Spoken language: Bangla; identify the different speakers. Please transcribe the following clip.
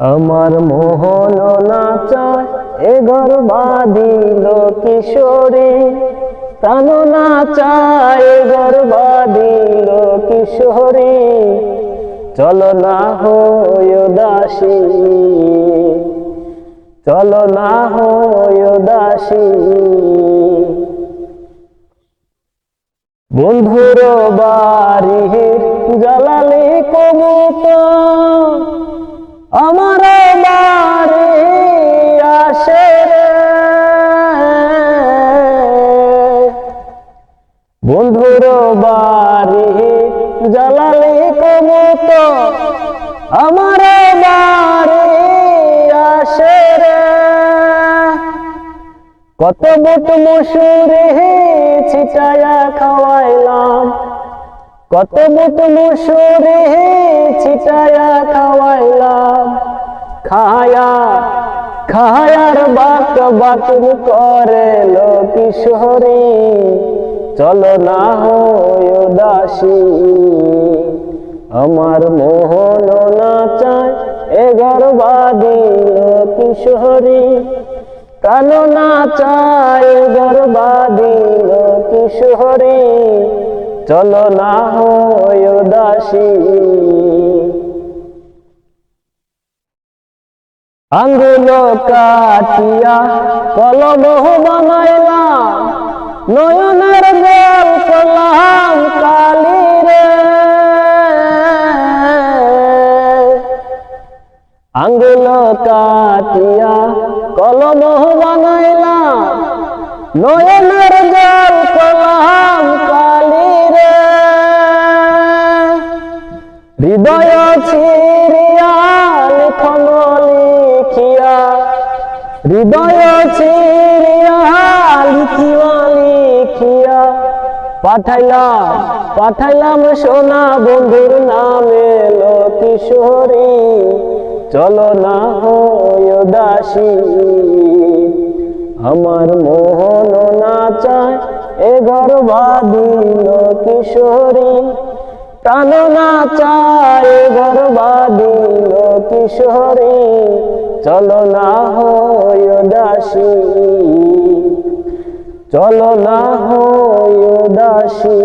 Speaker 1: আমার মোহন নাচায়, এ ঘর বাঁধিল কিশোরী প্রাণ নাচায়, এ ঘর বাঁধিল কিশোরী চলো না হয় দাসী চলো না হয় দাসী বন্ধুর বাড়ির জ্বালালে কবুতর। আমার বাড়ি আসে বন্ধুর বাড়ি জ্বালালে কবুতর আমার বাড়ি আসে কত বুট মুসুরে ছিটায়া খাওয়াইলাম। কত মুসুরে ছিটায়া খাওয়াইলাম। খায়া, খায়ার বাক বাতুর করে লো কিশোরী চলো না হয় দাসী আমার মোহন না চায় এগার বাদিল কিশোরী কালো নাচায় গর্বাদিল কিশোরী চলো না হয় দাসী আঙ্গুল কাটিয়া কলম বানাইলাম, নয়নের জল কলাম কালি রে। আঙ্গুল কাটিয়া কলম বানাইলাম, নয়নের হৃদয় ছিড়িয়া লিখন লিখিয়া হৃদয় ছিড়িয়া লিখিয়া লিখিয়া পাঠাইলাম পাঠাইলাম সোনা বন্ধুর নামে লো কিশোরী চলো না হয় দাসী আমার মোহন নাচায় এ ঘর বাদিল কিশোরী প্রাণ নাচায় ঘর বাদিল কিশোরী চলো না হয় দাসী চলো না হয় দাসী